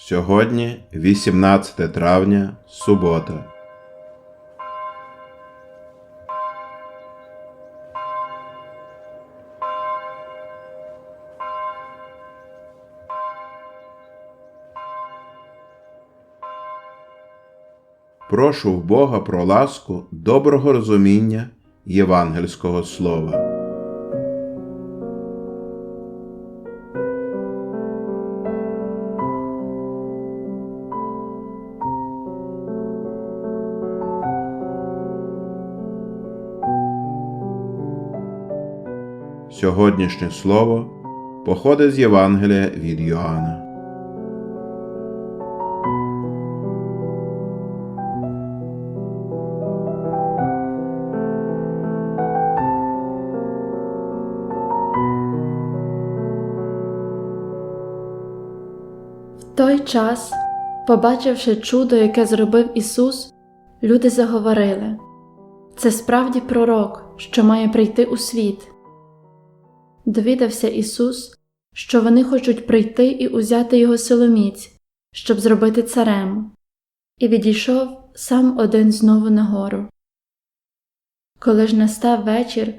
Сьогодні 18 травня, субота. Прошу в Бога про ласку доброго розуміння євангельського слова. Сьогоднішнє слово походить з Євангелія від Йоанна. В той час, побачивши чудо, яке зробив Ісус, люди заговорили це справді пророк, що має прийти у світ. Довідався Ісус, що вони хочуть прийти і узяти його силоміць, щоб зробити царем, і відійшов сам один знову на гору. Коли ж настав вечір,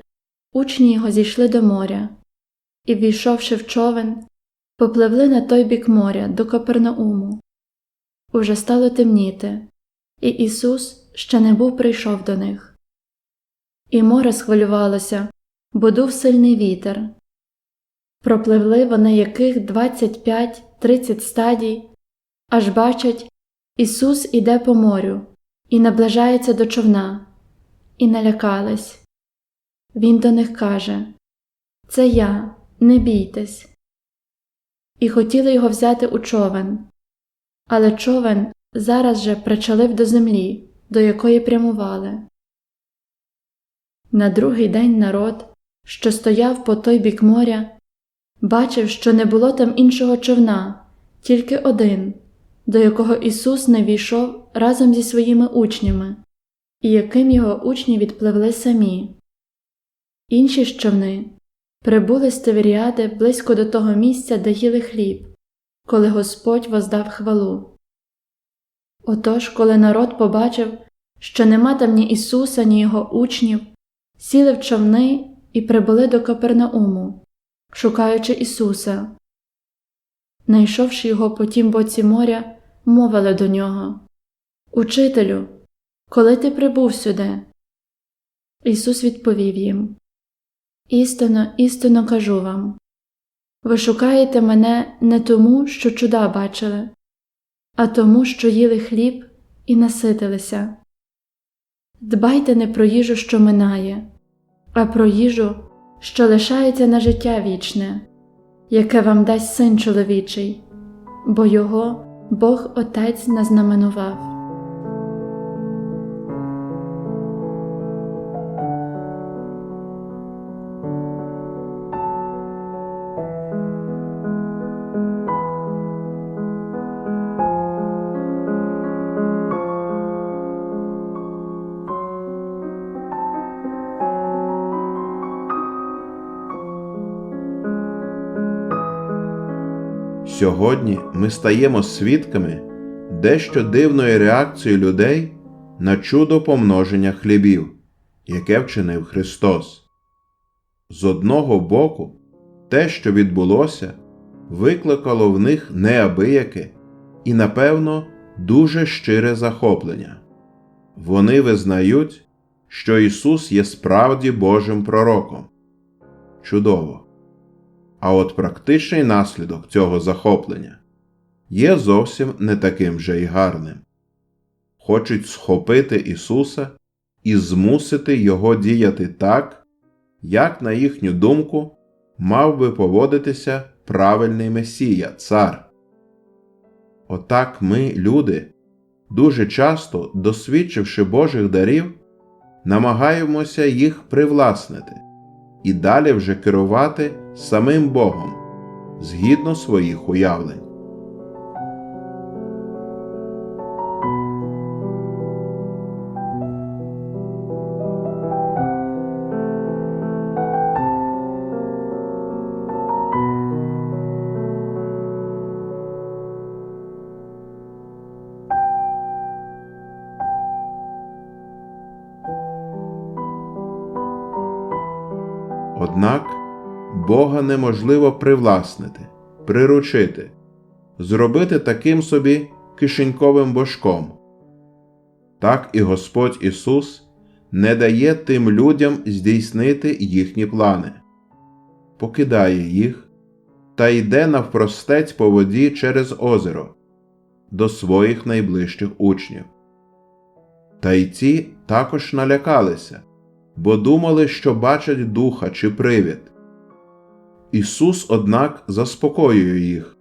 учні його зійшли до моря, і, війшовши в човен, попливли на той бік моря до Капернауму. Уже стало темніти, і Ісус ще не був прийшов до них. І море схвилювалося, бо дув сильний вітер. Пропливли вони яких 25-30 стадій, аж бачать, Ісус іде по морю і наближається до човна, і налякались. Він до них каже Це я, не бійтесь і хотіли його взяти у човен. Але човен зараз же причалив до землі, до якої прямували. На другий день народ, що стояв по той бік моря, бачив, що не було там іншого човна, тільки один, до якого Ісус не війшов разом зі своїми учнями, і яким його учні відпливли самі. Інші ж човни прибули з Тиверіади близько до того місця, де їли хліб, коли Господь воздав хвалу. Отож, коли народ побачив, що нема там ні Ісуса, ні його учнів, сіли в човни і прибули до Капернауму, шукаючи Ісуса. Найшовши його по тім боці моря, мовили до нього Учителю, коли ти прибув сюди? Ісус відповів їм Істинно, істинно кажу вам ви шукаєте мене не тому, що чуда бачили, а тому, що їли хліб і наситилися. Дбайте не про їжу, що минає, а про їжу, що лишається на життя вічне, яке вам дасть син чоловічий, бо його Бог Отець назнаменував. Сьогодні ми стаємо свідками дещо дивної реакції людей на чудо помноження хлібів, яке вчинив Христос. З одного боку, те, що відбулося, викликало в них неабияке і, напевно, дуже щире захоплення. Вони визнають, що Ісус є справді Божим пророком. Чудово! А от практичний наслідок цього захоплення є зовсім не таким же й гарним. Хочуть схопити Ісуса і змусити Його діяти так, як, на їхню думку, мав би поводитися правильний Месія, Цар. Отак ми, люди, дуже часто, досвідчивши Божих дарів, намагаємося їх привласнити і далі вже керувати самим Богом згідно своїх уявлень. Однак Бога неможливо привласнити, приручити, зробити таким собі кишеньковим божком. Так і Господь Ісус не дає тим людям здійснити їхні плани, покидає їх та йде навпростець по воді через озеро до своїх найближчих учнів. Та й ці також налякалися, бо думали, що бачать духа чи привід. Ісус, однак, заспокоює їх,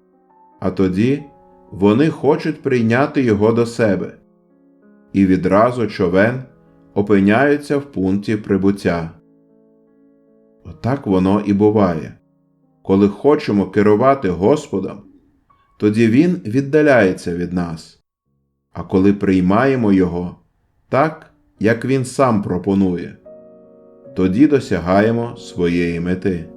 а тоді вони хочуть прийняти Його до себе, і відразу човен опиняється в пункті прибуття. Отак воно і буває. Коли хочемо керувати Господом, тоді Він віддаляється від нас, а коли приймаємо Його так, як Він сам пропонує, тоді досягаємо своєї мети.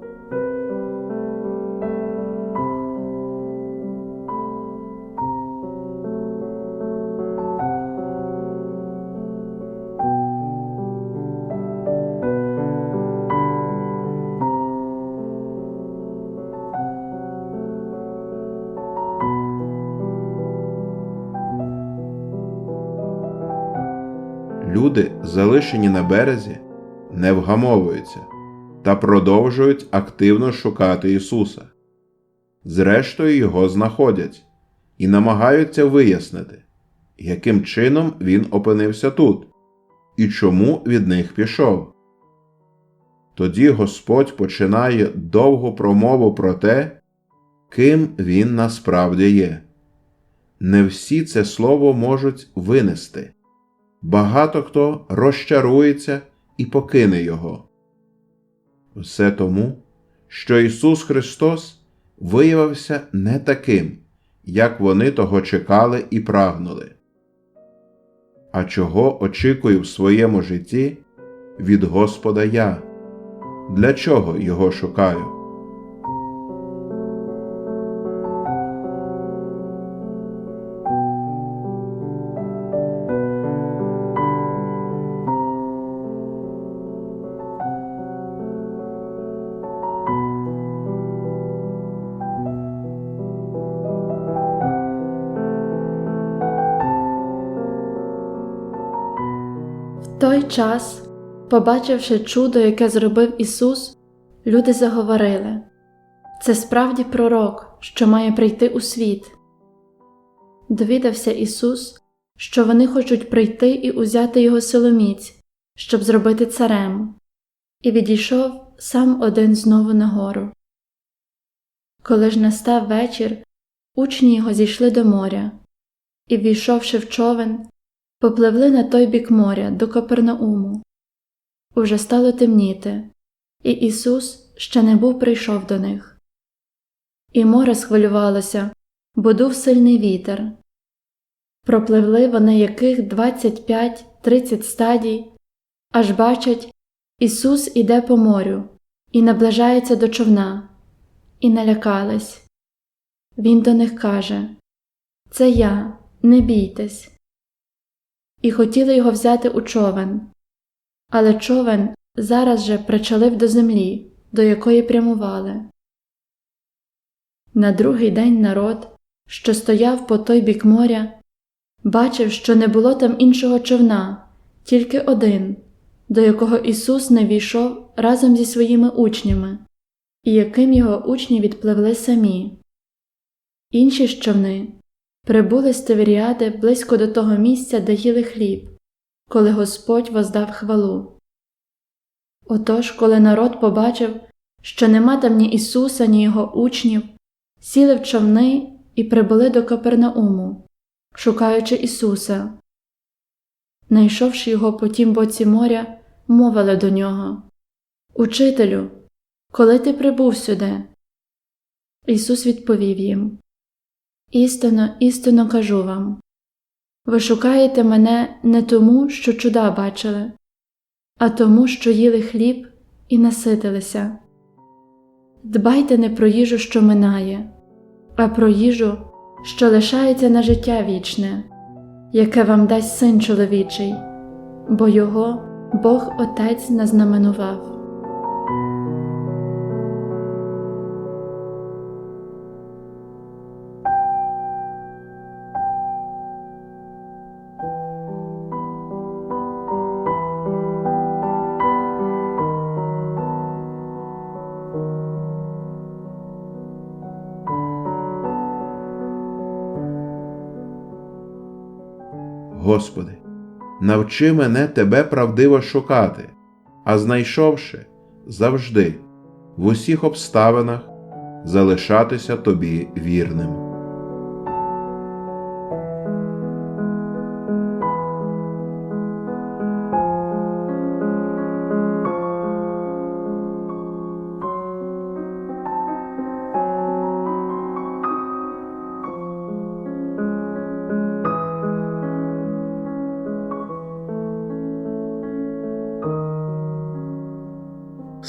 Люди, залишені на березі, не вгамовуються та продовжують активно шукати Ісуса. Зрештою, його знаходять і намагаються вияснити, яким чином Він опинився тут і чому від них пішов. Тоді Господь починає довгу промову про те, ким Він насправді є. Не всі це слово можуть винести багато хто розчарується і покине Його. Все тому, що Ісус Христос виявився не таким, як вони того чекали і прагнули. А чого очікую в своєму житті від Господа я? Для чого Його шукаю? Той час, побачивши чудо, яке зробив Ісус, люди заговорили це справді пророк, що має прийти у світ. Довідався Ісус, що вони хочуть прийти і узяти його силоміць, щоб зробити царем, і відійшов сам один знову на гору. Коли ж настав вечір, учні його зійшли до моря, і, війшовши в човен, попливли на той бік моря до Капернауму. Уже стало темніти, і Ісус ще не був прийшов до них. І море схвилювалося, бо дув сильний вітер. Пропливли вони яких 25-30 стадій, аж бачать, Ісус іде по морю і наближається до човна, і налякались. Він до них каже Це я, не бійтесь і хотіли його взяти у човен. Але човен зараз же причалив до землі, до якої прямували. На другий день народ, що стояв по той бік моря, бачив, що не було там іншого човна, тільки один, до якого Ісус не війшов разом зі своїми учнями, і яким його учні відпливли самі. Інші ж човни прибули з близько до того місця, де їли хліб, коли Господь воздав хвалу. Отож, коли народ побачив, що нема там ні Ісуса, ні його учнів, сіли в човни і прибули до Капернауму, шукаючи Ісуса. Найшовши його по тім боці моря, мовили до нього Учителю, коли ти прибув сюди? Ісус відповів їм Істинно, істинно кажу вам ви шукаєте мене не тому, що чуда бачили, а тому, що їли хліб і наситилися. Дбайте не про їжу, що минає, а про їжу, що лишається на життя вічне, яке вам дасть син чоловічий, бо його Бог Отець назнаменував. Господи, навчи мене Тебе правдиво шукати, а знайшовши завжди, в усіх обставинах залишатися Тобі вірним.